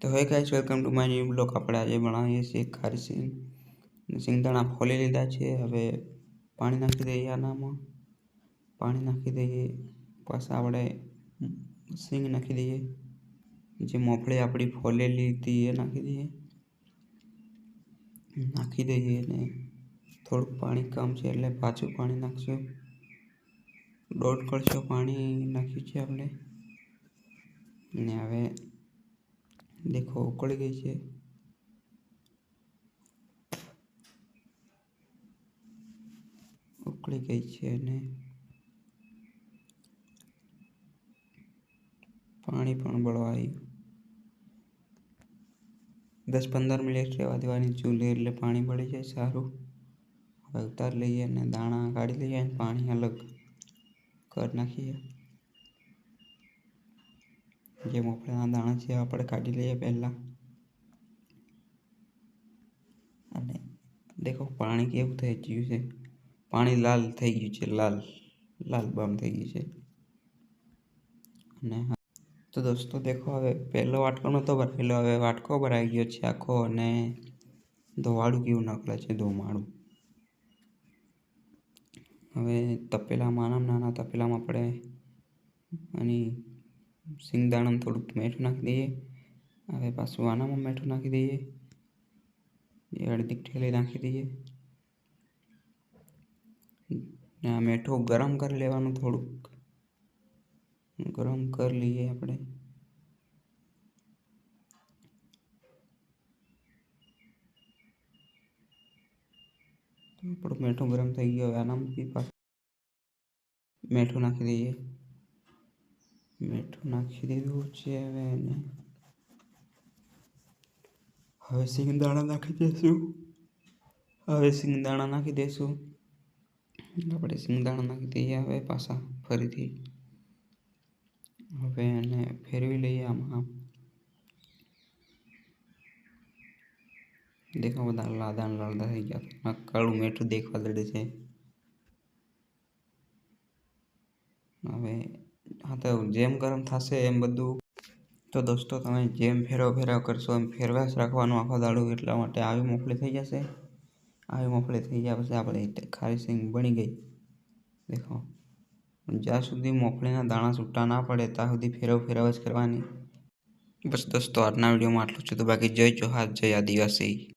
તો હવે guys welcome to my new vlog આપણે આજે બનાવીએ છીએ ખારી સિંગ સિંગદાણા ફોલી લીધા છે. હવે પાણી નાખી દઈએ આનામાં. પાણી નાખી દઈએ. પાછા આપણે સિંગ નાખી દઈએ. જે મોફળી આપણી ફોલેલી હતી એ નાખી દઈએ. નાખી દઈએ અને થોડુંક પાણી કમ છે એટલે પાછું પાણી નાખશું. દોઢ કળશો પાણી નાખ્યું છે આપણે. અને હવે દેખો, ઉકળી ગઈ છે. ઉકળી ગઈ છે અને પાણી પણ બળવા આવ્યું. દસ પંદર મિનિટ રહેવા દેવાની ચૂલે એટલે પાણી બળી જાય, સારું. હવે ઉતાર લઈએ અને દાણા કાઢી લઈએ અને પાણી અલગ કરી નાખીએ. જે મફળાના દાણા છે, આપણે કાઢી લઈએ પહેલાં. અને દેખો, પાણી કેવું થઈ ગયું છે. પાણી લાલ થઈ ગયું છે, લાલ લાલ બામ થઈ ગયું છે. અને તો દોસ્તો, દેખો, હવે પહેલો વાટકો નહોતો ભરેલો હવે વાટકો ભરાઈ ગયો છે આખો અને ધોવાળું કેવું નકળે છે ધોમાળું હવે તપેલામાં, નાના નાના તપેલામાં આપણે અને સિંગદાણામાં થોડુંક મીઠું નાખી દઈએ. હવે પાછું આનામાં મીઠું નાખી દઈએ. એ અડધી ઠેલી નાખી દઈએ. ને આ મીઠું ગરમ કરી લેવાનું થોડુંક. ગરમ કરી લઈએ આપણે. આપણું મીઠું ગરમ થઈ ગયું. હવે આનામાંથી પાછું મીઠું નાખી દઈએ. મીઠું નાખી દીધું છે હવે એને હવે સિંગદાણા નાખી દઈશું હવે સિંગદાણા નાખી દઈશું આપણે સિંગદાણા નાખી દઈએ હવે પાછા ફરીથી હવે એને ફેરવી લઈએ આમાં દેખો બધા લાદા લાદા થઈ ગયા કાળું મીઠું દેખવા દડે છે હવે હા, તો જેમ ગરમ થશે એમ બધું. તો દોસ્તો, તમે જેમ ફેરવ ફેરવ કરશો એમ ફેરવા જ રાખવાનું આખો દાડો એટલા માટે આવી મોફળી થઈ જશે. આવી મોફળી થઈ ગયા પછી આપણે ખારી સિંગ બની ગઈ. દેખો. જ્યાં સુધી મોફળીના દાણા છૂટા ના પડે, ત્યાં સુધી ફેરવ ફેરવ જ કરવાની. બસ દોસ્તો, આજના વિડીયોમાં આટલું છે. તો બાકી જય જોહાર જય આદિવાસી.